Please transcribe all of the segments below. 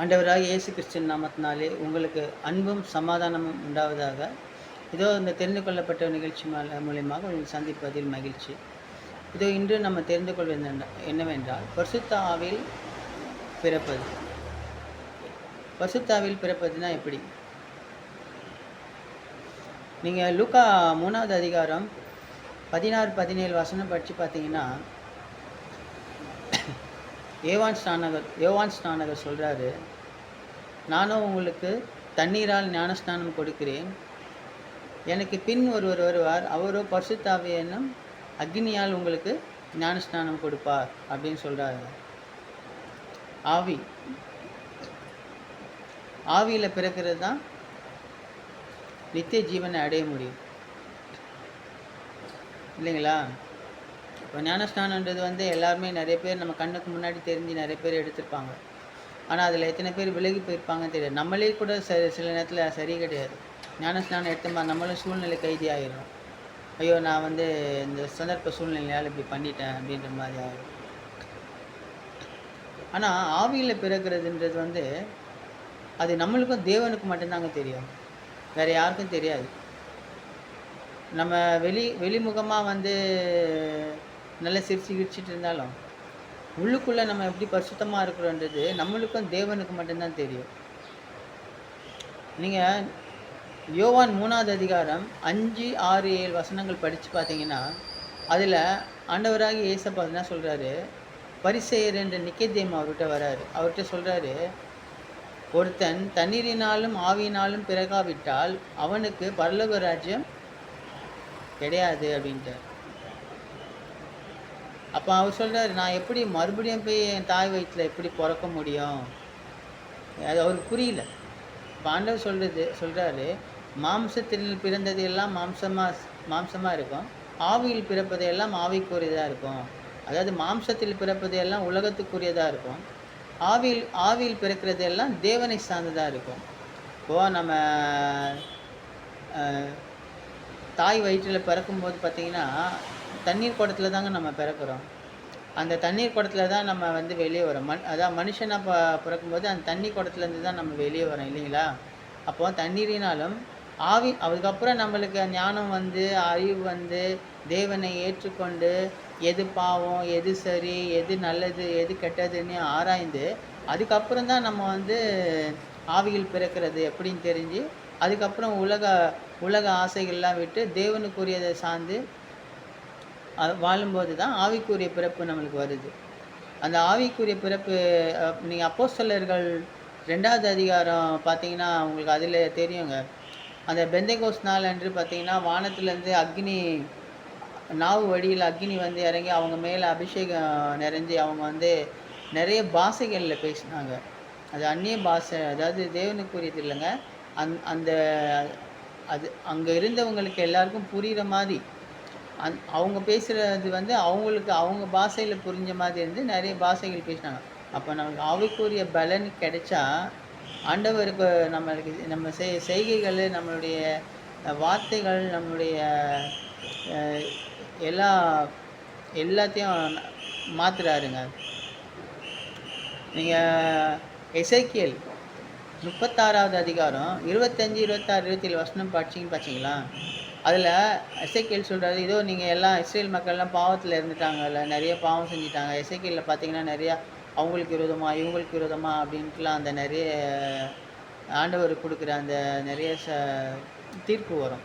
ஆண்டவராக இயேசு கிறிஸ்டின் நாமத்தினாலே உங்களுக்கு அன்பும் சமாதானமும் உண்டாவதாக. இதோ இந்த தெரிந்து கொள்ளப்பட்ட நிகழ்ச்சி மூலியமாக உங்களை சந்திப்பதில் மகிழ்ச்சி. இதோ இன்று நம்ம தெரிந்து கொள்வது என்னவென்றால் பசுத்தாவில் பிறப்பது. பசுத்தாவில் பிறப்பதுனா எப்படி? நீங்கள் லூக்கா மூணாவது அதிகாரம் பதினாறு பதினேழு வசனம் படித்து பார்த்தீங்கன்னா ஏவான் ஸ்நானகர் ஏவான் ஸ்நானகர் சொல்கிறாரு நானும் உங்களுக்கு தண்ணீரால் ஞானஸ்நானம் கொடுக்கிறேன். எனக்கு பின் ஒருவர் வருவார். அவரோ பரிசுத்தாவி என்னும் அக்னியால் உங்களுக்கு ஞானஸ்நானம் கொடுப்பார். அப்படின்னு சொல்கிறாரு ஆவி. ஆவியில் பிறக்கிறது தான் நித்திய ஜீவனை அடைய முடியும். இல்லைங்களா? இப்போ ஞானஸ்நானன்றது வந்து எல்லாருமே நிறைய பேர் நம்ம கண்ணுக்கு முன்னாடி தெரிஞ்சு நிறைய பேர் எடுத்திருப்பாங்க. ஆனால் அதில் எத்தனை பேர் விலகி போயிருப்பாங்கன்னு தெரியாது. நம்மளே கூட ச சில நேரத்தில் சரி கிடையாது. ஞானஸ்நானம் எடுத்தோமா நம்மளும் சூழ்நிலை கைதி ஆயிடும் ஐயோ நான் வந்து இந்த சந்தர்ப்ப சூழ்நிலையால் இப்படி பண்ணிட்டேன் அப்படின்ற மாதிரி ஆகிடும் ஆனால் ஆவியில் பிறக்கிறதுன்றது வந்து அது நம்மளுக்கும் தேவனுக்கு மட்டும்தாங்க தெரியும். வேறு யாருக்கும் தெரியாது. நம்ம வெளி வெளிமுகமாக வந்து நல்லா சிரிச்சு கிரிச்சிட்டு இருந்தாலும் உள்ளுக்குள்ளே நம்ம எப்படி பரிசுத்தமாக இருக்கிறோன்றது நம்மளுக்கும் தேவனுக்கு மட்டும்தான் தெரியும். நீங்கள் யோவான் மூணாவது அதிகாரம் அஞ்சு ஆறு ஏழு வசனங்கள் படித்து பார்த்தீங்கன்னா அதில் ஆண்டவராகி ஏசப்பா என்ன சொல்கிறாரு பரிசெயர் என்ற நிக்கேத்தியம் அவர்கிட்ட வராரு. அவர்கிட்ட சொல்கிறாரு ஒருத்தன் தண்ணீரினாலும் ஆவியினாலும் பிறகாவிட்டால் அவனுக்கு பரலோக ராஜ்யம் கிடையாது அப்படின்ட்டு அப்போ அவர் சொல்கிறாரு நான் எப்படி மறுபடியும் போய் என் தாய் வயிற்றில் எப்படி பிறக்க முடியும்? அது அவருக்கு புரியல. பாண்டவர் சொல்கிறது சொல்கிறாரு மாம்சத்தில் பிறந்தது எல்லாம் மாம்சமாக மாம்சமாக இருக்கும். ஆவியில் பிறப்பது எல்லாம் ஆவிக்குரியதாக இருக்கும். அதாவது மாம்சத்தில் பிறப்பது எல்லாம் உலகத்துக்குரியதாக இருக்கும். ஆவியில் ஆவியில் பிறக்கிறது எல்லாம் தேவனை சார்ந்ததாக இருக்கும். இப்போது நம்ம தாய் வயிற்றில் பிறக்கும்போது பார்த்திங்கன்னா தண்ணீர் குடத்துல தாங்க நம்ம பிறக்கிறோம். அந்த தண்ணீர் குடத்துல தான் நம்ம வந்து வெளியே வரோம். மண் அதான் மனுஷனாக ப பிறக்கும்போது அந்த தண்ணி குடத்துலேருந்து தான் நம்ம வெளியே வரோம் இல்லைங்களா? அப்போ தண்ணீரினாலும் ஆவி அதுக்கப்புறம் நம்மளுக்கு ஞானம் வந்து அறிவு வந்து தேவனை ஏற்றுக்கொண்டு எது பாவம் எது சரி எது நல்லது எது கெட்டதுன்னு ஆராய்ந்து அதுக்கப்புறம் தான் நம்ம வந்து ஆவியில் பிறக்கிறது எப்படின்னு தெரிஞ்சு அதுக்கப்புறம் உலக உலக ஆசைகள்லாம் விட்டு தேவனுக்குரியதை சார்ந்து வாழும்போது தான் ஆவிக்குரிய பிறப்பு நம்மளுக்கு வருது. அந்த ஆவிக்குரிய பிறப்பு நீங்கள் அப்போ சிலர்கள் ரெண்டாவது அதிகாரம் பார்த்தீங்கன்னா உங்களுக்கு அதில் தெரியுங்க. அந்த பெந்தகோஸ் நாள் அன்று பார்த்தீங்கன்னா வானத்துலேருந்து அக்னி நாவு வழியில் அக்னி வந்து இறங்கி அவங்க மேலே அபிஷேகம் நிறைஞ்சு அவங்க வந்து நிறைய பாஷைகளில் பேசினாங்க. அது அந்நிய பாஷை அதாவது தேவனுக்குரியது இல்லைங்க. அந் அந்த அது அங்கே இருந்தவங்களுக்கு எல்லாருக்கும் புரிகிற மாதிரி அந் அவங்க பேசுகிறது வந்து அவங்களுக்கு அவங்க பாஷையில் புரிஞ்ச மாதிரி இருந்து நிறைய பாஷைகள் பேசினாங்க. அப்போ நமக்கு ஆவிக்குரிய பலன் கிடைச்சா ஆண்டவருக்கு நம்மளுக்கு நம்ம செய் செய்கைகள் நம்மளுடைய வார்த்தைகள் நம்மளுடைய எல்லா எல்லாத்தையும் மாத்துறாருங்க. நீங்கள் எசைக்கியல் முப்பத்தாறாவது அதிகாரம் இருபத்தஞ்சி இருபத்தாறு இருபத்தேழு வருஷம் படிச்சிங்கன்னு பார்த்தீங்களா அதில் எசைக்கியல் சொல்கிறாரு இதோ நீங்கள் எல்லாம் இஸ்ரேல் மக்கள்லாம் பாவத்தில் இருந்துட்டாங்கல்ல நிறைய பாவம் செஞ்சுட்டாங்க. எசைக்கியலில் பார்த்தீங்கன்னா நிறையா அவங்களுக்கு விரோதமாக இவங்களுக்கு விரோதமாக அப்படின்ட்டுலாம் அந்த நிறைய ஆண்டவர் கொடுக்குற அந்த நிறைய ச தீர்ப்பு வரும்.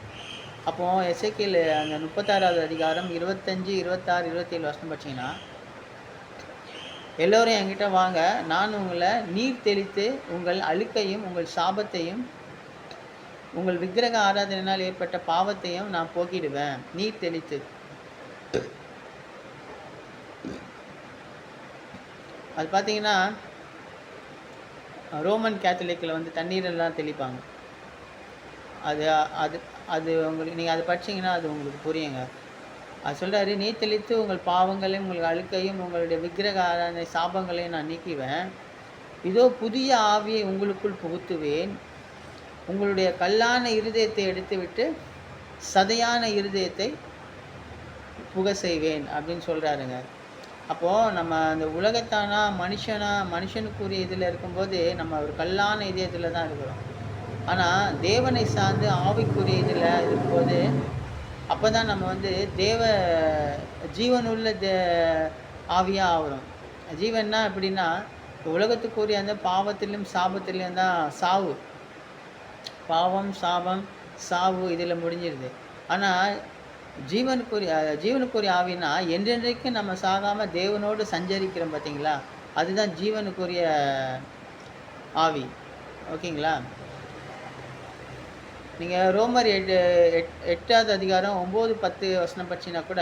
அப்போது எசைக்கியல் அந்த முப்பத்தாறாவது அதிகாரம் இருபத்தஞ்சி இருபத்தாறு இருபத்தேழு வருஷம் பார்த்தீங்கன்னா எல்லோரும் என்கிட்ட வாங்க நான் உங்களை நீர் தெளித்து உங்கள் அழுக்கையும் உங்கள் சாபத்தையும் உங்கள் விக்கிரக ஆராதனையினால் ஏற்பட்ட பாவத்தையும் நான் போக்கிடுவேன். நீர் தெளித்து. அது பார்த்தீங்கன்னா ரோமன் கேத்தலிக்கில் வந்து தண்ணீரெல்லாம் தெளிப்பாங்க. அது அது அது உங்களுக்கு நீங்கள் அதை படிச்சீங்கன்னா அது உங்களுக்கு புரியுங்க. அது சொல்கிறாரு நீ தெளித்து உங்கள் பாவங்களையும் உங்கள் அழுக்கையும் உங்களுடைய விக்கிரக ஆராதனை சாபங்களையும் நான் நீக்குவேன். இதோ புதிய ஆவியை உங்களுக்குள் புகுத்துவேன். உங்களுடைய கல்லான இருதயத்தை எடுத்துவிட்டு சதையான இருதயத்தை புக செய்வேன் அப்படின்னு சொல்கிறாருங்க அப்போது நம்ம அந்த உலகத்தானா மனுஷனா மனுஷனுக்குரிய இதில் இருக்கும்போது நம்ம ஒரு கல்லான இதயத்தில் தான் இருக்கிறோம். ஆனால் தேவனை சார்ந்து ஆவிக்குரிய இதில் இருக்கும்போது அப்போ தான் நம்ம வந்து தேவ ஜீவனுள்ள தே ஆவியாக ஆகிறோம். ஜீவன்னா எப்படின்னா உலகத்துக்குரிய அந்த பாவத்திலும் சாபத்திலையும் தான் சாவு. பாவம் சாபம் சாவு இதில் முடிஞ்சிருது. ஆனால் ஜீவனுக்குரிய ஜீவனுக்குரிய ஆவினா என்றென்றைக்கும் நம்ம சாகாமல் தேவனோடு சஞ்சரிக்கிறோம் பார்த்தீங்களா அதுதான் ஜீவனுக்குரிய ஆவி. ஓகேங்களா? நீங்கள் ரோமர் எட்டு எட் எட்டாவது அதிகாரம் ஒம்பது பத்து வசனம் படிச்சின்னா கூட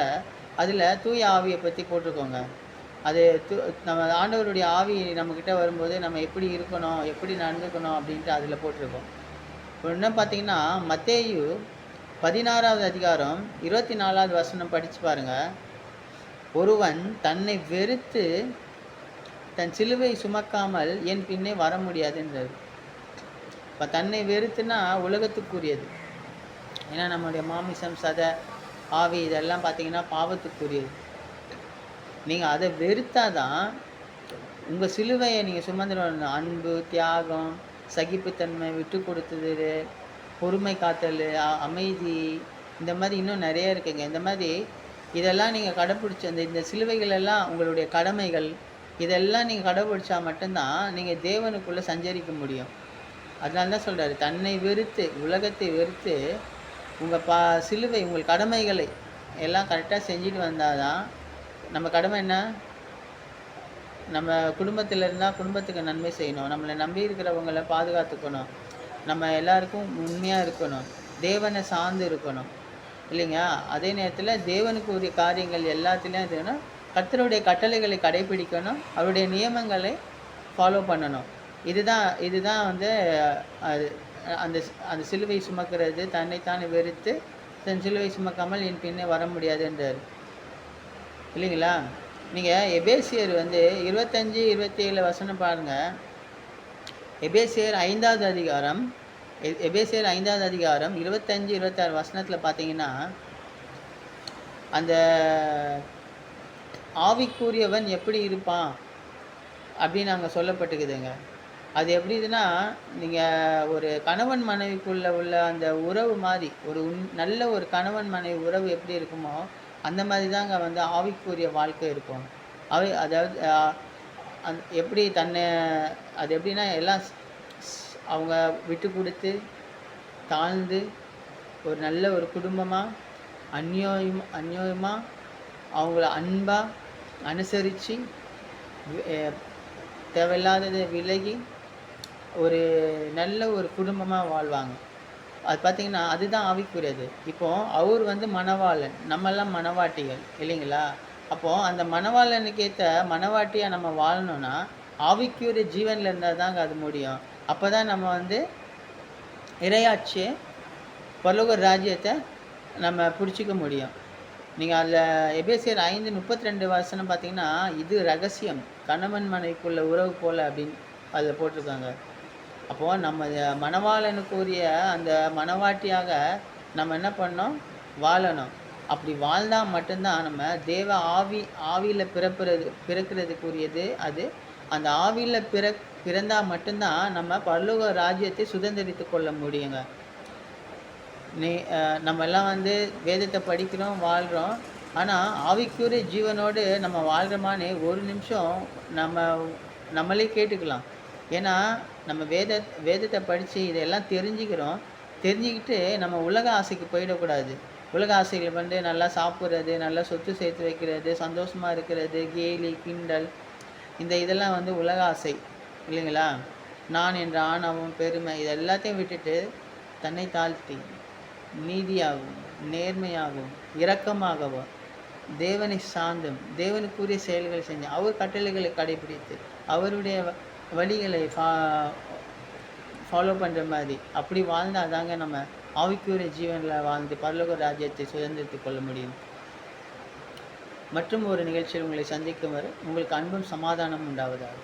அதில் தூய ஆவியை பற்றி போட்டிருக்கோங்க. அது து நம்ம ஆண்டவருடைய ஆவி நம்மக்கிட்ட வரும்போது நம்ம எப்படி இருக்கணும் எப்படி நடந்துக்கணும் அப்படின்ட்டு அதில் போட்டிருக்கோம். இப்போ பார்த்தீங்கன்னா மத்தேயு பதினாறாவது அதிகாரம் இருபத்தி நாலாவது வசனம் படித்து பாருங்கள் ஒருவன் தன்னை வெறுத்து தன் சிலுவை சுமக்காமல் என் பின்னே வர முடியாதுன்றது. இப்போ தன்னை வெறுத்துனா உலகத்துக்குரியது. ஏன்னா நம்மளுடைய மாமிசம் சதை ஆவி இதெல்லாம் பார்த்தீங்கன்னா பாவத்துக்குரியது. நீங்கள் அதை வெறுத்தாதான் உங்கள் சிலுவையை நீங்கள் சுமந்துட்டு அன்பு தியாகம் சகிப்புத்தன்மை விட்டு கொடுத்தது பொறுமை காத்தல் அ- அமைதி இந்த மாதிரி இன்னும் நிறைய இருக்குங்க. இந்த மாதிரி இதெல்லாம் நீங்கள் கடைப்பிடிச்ச அந்த இந்த சிலுவைகளெல்லாம் உங்களுடைய கடமைகள் இதெல்லாம் நீங்கள் கடைப்பிடிச்சா மட்டும்தான் நீங்கள் தேவனுக்குள்ளே சஞ்சரிக்க முடியும். அதனால தான் சொல்கிறாரு தன்னை வெறுத்து உலகத்தை வெறுத்து உங்கள் பா சிலுவை உங்கள் கடமைகளை எல்லாம் கரெக்டாக செஞ்சுட்டு வந்தால் தான் நம்ம கடமை என்ன? நம்ம குடும்பத்தில் இருந்தால் குடும்பத்துக்கு நன்மை செய்யணும். நம்மளை நம்பி இருக்கிறவங்கள பாதுகாத்துக்கணும். நம்ம எல்லாருக்கும் உண்மையாக இருக்கணும். தேவனை சார்ந்து இருக்கணும். இல்லைங்க அதே நேரத்தில் தேவனுக்கு உரிய காரியங்கள் எல்லாத்துலேயும் இருக்கணும். கத்தருடைய கட்டளைகளை கடைபிடிக்கணும். அவருடைய நியமங்களை ஃபாலோ பண்ணணும். இதுதான் இதுதான் வந்து அது அந்த அந்த சிலுவை சுமக்கிறது. தன்னைத்தானே வெறுத்து தன் சிலுவை சுமக்காமல் என் பின்னே வர முடியாதுன்றார் இல்லைங்களா? நீங்கள் எபேசியர் வந்து இருபத்தஞ்சி இருபத்தி ஏழு வசனம் பாருங்கள் எபேசியர் ஐந்தாவது அதிகாரம் எ- எபேசியர் ஐந்தாவது அதிகாரம் இருபத்தஞ்சி இருபத்தாறு வசனத்தில் பார்த்தீங்கன்னா அந்த ஆவிக்குரியவன் எப்படி இருப்பான் அப்படின்னு அங்கே சொல்லப்பட்டுக்குதுங்க. அது எப்படிதுன்னா நீங்கள் ஒரு கணவன் மனைவிக்குள்ளே உள்ள அந்த உறவு மாதிரி ஒரு உன் நல்ல ஒரு கணவன் மனைவி உறவு எப்படி இருக்குமோ அந்த மாதிரி தாங்க வந்து ஆவிக்குரிய வாழ்க்கை இருக்கும். அவை அதாவது அந் எப்படி தன்னை அது எப்படின்னா எல்லாம் அவங்க விட்டு கொடுத்து தாழ்ந்து ஒரு நல்ல ஒரு குடும்பமாக அந்யோயம் அந்யோயமாக அவங்கள அன்பாக அனுசரித்து தேவையில்லாததை விலகி ஒரு நல்ல ஒரு குடும்பமாக வாழ்வாங்க. அது பார்த்தீங்கன்னா அதுதான் ஆவிக்குரியது. இப்போது அவர் வந்து மணவாளன். நம்மெல்லாம் மணவாட்டிகள் இல்லைங்களா? அப்போது அந்த மணவாளனுக்கு ஏற்ற மணவாட்டியாக நம்ம வாழணும்னா ஆவிக்குரிய ஜீவனில் இருந்தால் தாங்க அது முடியும். அப்போ தான் நம்ம வந்து இரையாட்சி பரலோக ராஜ்யத்தை நம்ம பிடிச்சிக்க முடியும். நீங்கள் அதில் எபேசியர் ஐந்து முப்பத்தி ரெண்டு வசனம் பார்த்தீங்கன்னா இது ரகசியம். கணவன் மனைவிக்குள்ள உறவு போல் அப்படின்னு அதில் போட்டிருக்காங்க. அப்போது நம்ம மணவாளனுக்குரிய அந்த மணவாட்டியாக நம்ம என்ன பண்ணோம்? வாழணும். அப்படி வாழ்ந்தால் மட்டும்தான் நம்ம தேவ ஆவி ஆவியில் பிறப்புறது பிறக்கிறதுக்குரியது அது. அந்த ஆவியில் பிற பிறந்தால் மட்டும்தான் நம்ம பரலோக ராஜ்யத்தை சுதந்திரித்து கொள்ள முடியுங்க. நீ நம்ம எல்லாம் வந்து வேதத்தை படிக்கிறோம் வாழ்கிறோம் ஆனால் ஆவிக்குரிய ஜீவனோடு நம்ம வாழ்கிறோமான்னு ஒரு நிமிஷம் நம்ம நம்மளே கேட்டுக்கலாம். ஏன்னா நம்ம வேத வேதத்தை படித்து இதெல்லாம் தெரிஞ்சுக்கிறோம். தெரிஞ்சுக்கிட்டு நம்ம உலக ஆசைக்கு போயிடக்கூடாது. உலக ஆசைகள் வந்து நல்லா சாப்பிட்றது நல்லா சொத்து சேர்த்து வைக்கிறது சந்தோஷமாக இருக்கிறது கேலி கிண்டல். இந்த இதெல்லாம் வந்து உலக ஆசை. இல்லைங்களா? நான் என்ற ஆணவம் பெருமை இது எல்லாத்தையும் விட்டுட்டு தன்னை தாழ்த்தி நீதியாகவும் நேர்மையாகவும் இரக்கமாகவும் தேவனை சார்ந்தும் தேவனுக்குரிய செயல்களை செஞ்சு அவர் கட்டளைகளை கடைபிடித்து அவருடைய வழிகளை ஃபா ஃபாலோ பண்ணுற மாதிரி. அப்படி வாழ்ந்தால் தாங்க நம்ம ஆவிக்குரிய ஜீவனில் வாழ்ந்து பரலோக ராஜ்யத்தை சுதந்திரத்துக் கொள்ள முடியும். மற்றும் ஒரு நிகழ்ச்சியில் உங்களை சந்திக்கும் வரை உங்களுக்கு அன்பும் சமாதானம் உண்டாவதாக.